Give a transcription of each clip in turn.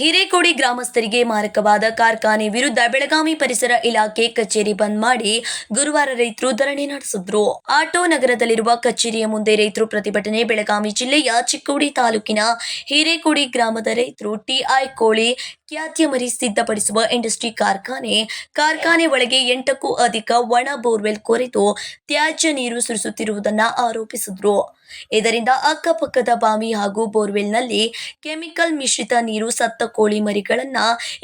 ಹಿರೇಕೊಡಿ ಗ್ರಾಮಸ್ಥರಿಗೆ ಮಾರಕವಾದ ಕಾರ್ಖಾನೆ ವಿರುದ್ಧ ಬೆಳಗಾವಿ ಪರಿಸರ ಇಲಾಖೆ ಕಚೇರಿ ಬಂದ್ ಮಾಡಿ ಗುರುವಾರ ರೈತರು ಧರಣಿ ನಡೆಸಿದ್ರು. ಆಟೋ ನಗರದಲ್ಲಿರುವ ಕಚೇರಿಯ ಮುಂದೆ ರೈತರು ಪ್ರತಿಭಟನೆ. ಬೆಳಗಾವಿ ಜಿಲ್ಲೆಯ ಚಿಕ್ಕೋಡಿ ತಾಲೂಕಿನ ಹಿರೇಕೊಡಿ ಗ್ರಾಮದ ರೈತರು ಟಿಐ ಕೋಳಿ ಖ್ಯಾತಿಯ ಮರಿ ಸಿದ್ಧಪಡಿಸುವ ಇಂಡಸ್ಟ್ರಿ ಕಾರ್ಖಾನೆ ಕಾರ್ಖಾನೆ ಒಳಗೆ ಎಂಟಕ್ಕೂ ಅಧಿಕ ಒಣ ಬೋರ್ವೆಲ್ ಕೊರೆದು ತ್ಯಾಜ್ಯ ನೀರು ಸುರಿಸುತ್ತಿರುವುದನ್ನು ಆರೋಪಿಸಿದ್ರು. ಇದರಿಂದ ಅಕ್ಕಪಕ್ಕದ ಬಾವಿ ಹಾಗೂ ಬೋರ್ವೆಲ್ನಲ್ಲಿ ಕೆಮಿಕಲ್ ಮಿಶ್ರಿತ ನೀರು ಸತ್ತ ಕೋಳಿ ಮರಿಗಳನ್ನ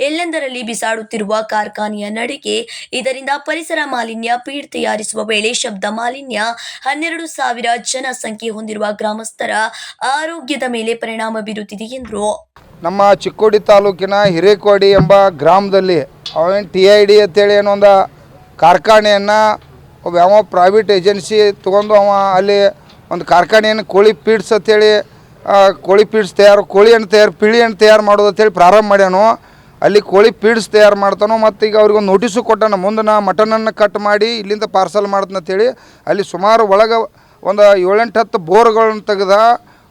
ಎಲ್ಲೆಂದರಲ್ಲಿ ಬಿಸಾಡುತ್ತಿರುವ ಕಾರ್ಖಾನೆಯ ನಡಿಗೆ, ಇದರಿಂದ ಪರಿಸರ ಮಾಲಿನ್ಯ, ಪೀಡ್ ತಯಾರಿಸುವ ವೇಳೆ ಶಬ್ದ ಮಾಲಿನ್ಯ, ಹನ್ನೆರಡು ಸಾವಿರ ಜನಸಂಖ್ಯೆ ಹೊಂದಿರುವ ಗ್ರಾಮಸ್ಥರ ಆರೋಗ್ಯದ ಮೇಲೆ ಪರಿಣಾಮ ಬೀರುತ್ತಿದೆ ಎಂದರು. ನಮ್ಮ ಚಿಕ್ಕೋಡಿ ತಾಲೂಕಿನ ಹಿರೇಕೋಡಿ ಎಂಬ ಗ್ರಾಮದಲ್ಲಿ ಟಿ ಐ ಡಿ ಅಂತೇಳಿ ಏನೋ ಒಂದು ಕಾರ್ಖಾನೆಯನ್ನು ಒಬ್ಬ ಯಾವ ಪ್ರೈವೇಟ್ ಏಜೆನ್ಸಿ ತೊಗೊಂಡು ಅವ ಅಲ್ಲಿ ಒಂದು ಕಾರ್ಖಾನೆಯನ್ನು ಕೋಳಿ ಪೀಡ್ಸ್ ಅಂತೇಳಿ ಕೋಳಿ ಪೀಡ್ಸ್ ತಯಾರು, ಕೋಳಿ ಹಣ್ಣು ತಯಾರು, ಪಿಳಿ ಹಣ್ಣು ತಯಾರು ಮಾಡೋದು ಅಂತೇಳಿ ಪ್ರಾರಂಭ ಮಾಡ್ಯಾನು. ಅಲ್ಲಿ ಕೋಳಿ ಪೀಡ್ಸ್ ತಯಾರು ಮಾಡ್ತಾನೋ, ಮತ್ತು ಈಗ ಅವ್ರಿಗೆ ಒಂದು ನೋಟಿಸು ಕೊಟ್ಟಾನ, ಮುಂದೆ ನಾ ಮಟನನ್ನು ಕಟ್ ಮಾಡಿ ಇಲ್ಲಿಂದ ಪಾರ್ಸಲ್ ಮಾಡ್ತಂತೇಳಿ ಅಲ್ಲಿ ಸುಮಾರು ಒಳಗೆ ಒಂದು ಏಳೆಂಟು ಹತ್ತು ಬೋರ್ಗಳನ್ನು ತೆಗೆದ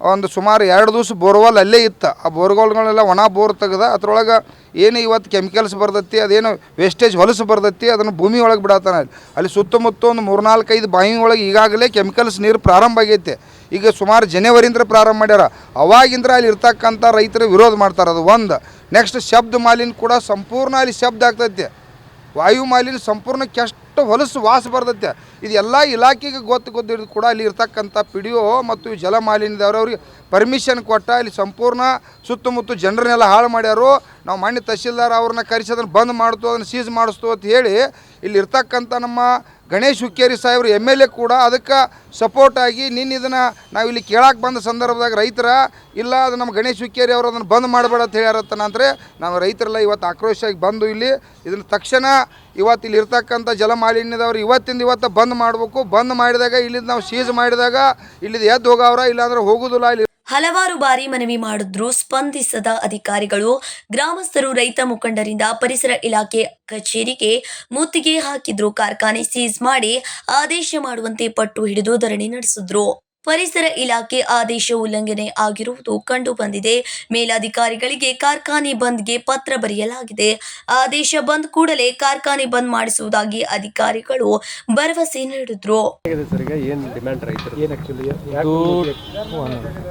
ಒಂದು ಸುಮಾರು ಎರಡು ದಿವಸ ಬೋರ್ವೆಲ್ ಅಲ್ಲೇ ಇತ್ತು. ಆ ಬೋರ್ವೆಲ್ಗಳೆಲ್ಲ ಒಣ ಬೋರ್ ತೆಗೆದ ಅದ್ರೊಳಗೆ ಏನು ಇವತ್ತು ಕೆಮಿಕಲ್ಸ್ ಬರ್ತೈತಿ ಅದೇನು ವೇಸ್ಟೇಜ್ ಹೊಲಸು ಬರ್ತೈತಿ ಅದನ್ನು ಭೂಮಿ ಒಳಗೆ ಬಿಡತ್ತಾನೆ ಅಲ್ಲಿ ಅಲ್ಲಿ ಸುತ್ತಮುತ್ತ ಒಂದು ಮೂರ್ನಾಲ್ಕೈದು ಬಾವಿ ಒಳಗೆ ಈಗಾಗಲೇ ಕೆಮಿಕಲ್ಸ್ ನೀರು ಪ್ರಾರಂಭ ಆಗೈತೆ. ಈಗ ಸುಮಾರು ಜನವರಿಂದ ಪ್ರಾರಂಭ ಮಾಡ್ಯಾರ. ಅವಾಗಿಂದ್ರ ಅಲ್ಲಿ ಇರ್ತಕ್ಕಂಥ ರೈತರು ವಿರೋಧ ಮಾಡ್ತಾರೆ. ಅದು ಒಂದು. ನೆಕ್ಸ್ಟ್ ಶಬ್ದ ಮಾಲಿನ್ಯ ಕೂಡ ಸಂಪೂರ್ಣ ಅಲ್ಲಿ ಶಬ್ದ ಆಗ್ತೈತೆ. ವಾಯು ಮಾಲಿನ್ಯ ಸಂಪೂರ್ಣ ಕೆಷ್ಟು ಹೊಲಸು ವಾಸ ಬರ್ತೈತೆ. ಇದು ಎಲ್ಲ ಇಲಾಖೆಗೆ ಗೊತ್ತು ಗೊತ್ತಿರೋದು ಕೂಡ ಅಲ್ಲಿ ಇರ್ತಕ್ಕಂಥ ಪಿ ಡಿ ಒ ಮತ್ತು ಜಲಮಾಲಿನ್ಯದವರು ಅವ್ರಿಗೆ ಪರ್ಮಿಷನ್ ಕೊಟ್ಟ ಇಲ್ಲಿ ಸಂಪೂರ್ಣ ಸುತ್ತಮುತ್ತ ಜನರನ್ನೆಲ್ಲ ಹಾಳು ಮಾಡ್ಯಾರು. ನಾವು ಮಾನ್ಯ ತಹಶೀಲ್ದಾರ್ ಅವ್ರನ್ನ ಕರೆಸಿ ಅದನ್ನು ಬಂದ್ ಮಾಡ್ತು, ಅದನ್ನು ಸೀಸ್ ಮಾಡಿಸ್ತು ಅಂತ ಹೇಳಿ ಇಲ್ಲಿ ಇರ್ತಕ್ಕಂಥ ನಮ್ಮ ಗಣೇಶ್ ಹುಕ್ಕೇರಿ ಸಾಹೇಬ್ರು ಎಂ ಎಲ್ ಎ ಕೂಡ ಅದಕ್ಕೆ ಸಪೋರ್ಟ್ ಆಗಿ ನಿನ್ನ ಇದನ್ನು ನಾವು ಇಲ್ಲಿ ಕೇಳಕ್ಕೆ ಬಂದ ಸಂದರ್ಭದಾಗ ರೈತರ, ಇಲ್ಲ ಅದು ನಮ್ಮ ಗಣೇಶ್ ಹುಕ್ಕೇರಿ ಅವರು ಅದನ್ನು ಬಂದ್ ಮಾಡಬೇಡ ಅಂತ ಹೇಳ್ಯಾರತ್ತನ ಅಂದರೆ ನಾವು ರೈತರೆಲ್ಲ ಇವತ್ತು ಆಕ್ರೋಶವಾಗಿ ಬಂದು ಇಲ್ಲಿ ಇದನ್ನು ತಕ್ಷಣ ಇವತ್ತು ಇಲ್ಲಿ ಇರ್ತಕ್ಕಂಥ ಜಲ ಮಾಲಿನ್ಯದವ್ರು ಇವತ್ತಿಂದ ಇವತ್ತು ಬಂದ್ ಮಾಡಬೇಕು. ಬಂದ್ ಮಾಡಿದಾಗ ಇಲ್ಲಿಂದ ನಾವು ಸೀಜ್ ಮಾಡಿದಾಗ ಇಲ್ಲಿದ್ದು ಎದ್ದು ಹೋಗವ್ರ, ಇಲ್ಲಾಂದ್ರೆ ಹೋಗುದಿಲ್ಲ. ಇಲ್ಲಿ ಹಲವಾರು ಬಾರಿ ಮನವಿ ಮಾಡಿದ್ರು ಸ್ಪಂದಿಸದ ಅಧಿಕಾರಿಗಳು. ಗ್ರಾಮಸ್ಥರು ರೈತ ಮುಖಂಡರಿಂದ ಪರಿಸರ ಇಲಾಖೆ ಕಚೇರಿಗೆ ಮುತ್ತಿಗೆ ಹಾಕಿದ್ರು. ಕಾರ್ಖಾನೆ ಸೀಸ್ ಮಾಡಿ ಆದೇಶ ಮಾಡುವಂತೆ ಪಟ್ಟು ಹಿಡಿದು ಧರಣಿ ನಡೆಸಿದ್ರು. ಪರಿಸರ ಇಲಾಖೆ ಆದೇಶ ಉಲ್ಲಂಘನೆ ಆಗಿರುವುದು ಕಂಡು ಬಂದಿದೆ ಮೇಲಾಧಿಕಾರಿಗಳಿಗೆ ಕಾರ್ಖಾನೆ ಬಂದ್ಗೆ ಪತ್ರ ಬರೆಯಲಾಗಿದೆ. ಆದೇಶ ಬಂದ್ ಕೂಡಲೇ ಕಾರ್ಖಾನೆ ಬಂದ್ ಮಾಡಿಸುವುದಾಗಿ ಅಧಿಕಾರಿಗಳು ಭರವಸೆ ನೀಡಿದ್ರು. ಟಿಐ ಸರ್ ಈಗ? ಏನು ಡಿಮ್ಯಾಂಡ್ ರೈತರು? ಏನು ಆ್ಯಕ್ಚುಲಿ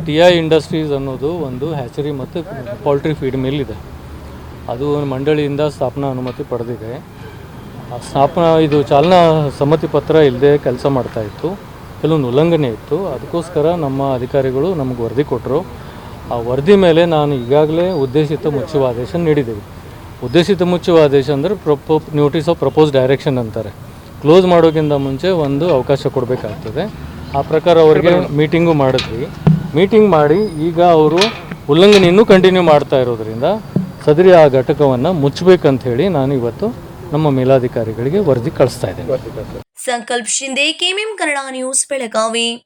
ಇದು ಇಂಡಸ್ಟ್ರೀಸ್ ಅನ್ನೋದು ಒಂದು ಹ್ಯಾಚರಿ ಮತ್ತು ಪೌಲ್ಟ್ರಿ ಫೀಡ್ ಮಿಲ್ ಇದೆ. ಅದು ಮಂಡಳಿಯಿಂದ ಸ್ಥಾಪನಾ ಅನುಮತಿ ಪಡೆದಿದೆ. ಆ ಸ್ಥಾಪನಾ ಇದು ಚಾಲನಾ ಸಮ್ಮತಿ ಪತ್ರ ಇಲ್ಲದೆ ಕೆಲಸ ಮಾಡ್ತಾ ಇತ್ತು. ಕೆಲವೊಂದು ಉಲ್ಲಂಘನೆ ಇತ್ತು. ಅದಕ್ಕೋಸ್ಕರ ನಮ್ಮ ಅಧಿಕಾರಿಗಳು ನಮಗೆ ವರದಿ ಕೊಟ್ಟರು ಆ ವರದಿ ಮೇಲೆ ನಾನು ಈಗಾಗಲೇ ಉದ್ದೇಶಿತ ಮುಚ್ಚುವ ಆದೇಶ ನೀಡಿದ್ದೀವಿ. ಉದ್ದೇಶಿತ ಮುಚ್ಚುವ ಆದೇಶ ಅಂದರೆ ಪ್ರಪೋ ನೋಟಿಸ್ ಆಫ್ ಪ್ರಪೋಸ್ ಡೈರೆಕ್ಷನ್ ಅಂತಾರೆ. ಕ್ಲೋಸ್ ಮಾಡೋಕ್ಕಿಂತ ಮುಂಚೆ ಒಂದು ಅವಕಾಶ ಕೊಡಬೇಕಾಗ್ತದೆ. ಆ ಪ್ರಕಾರ ಅವರಿಗೆ ಮೀಟಿಂಗು ಮಾಡಿದ್ವಿ. ಮೀಟಿಂಗ್ ಮಾಡಿ ಈಗ ಅವರು ಉಲ್ಲಂಘನೆಯನ್ನು ಕಂಟಿನ್ಯೂ ಮಾಡ್ತಾ ಇರೋದ್ರಿಂದ ಸದರಿ ಆ ಘಟಕವನ್ನು ಮುಚ್ಚಬೇಕಂತ ಹೇಳಿ ನಾನು ಇವತ್ತು ನಮ್ಮ ಮೇಲಾಧಿಕಾರಿಗಳಿಗೆ ವರದಿ ಕಳಿಸ್ತಾ ಇದ್ದೇನೆ. संकल्प शिंदे केम एम करणार न्यूज बेळगावी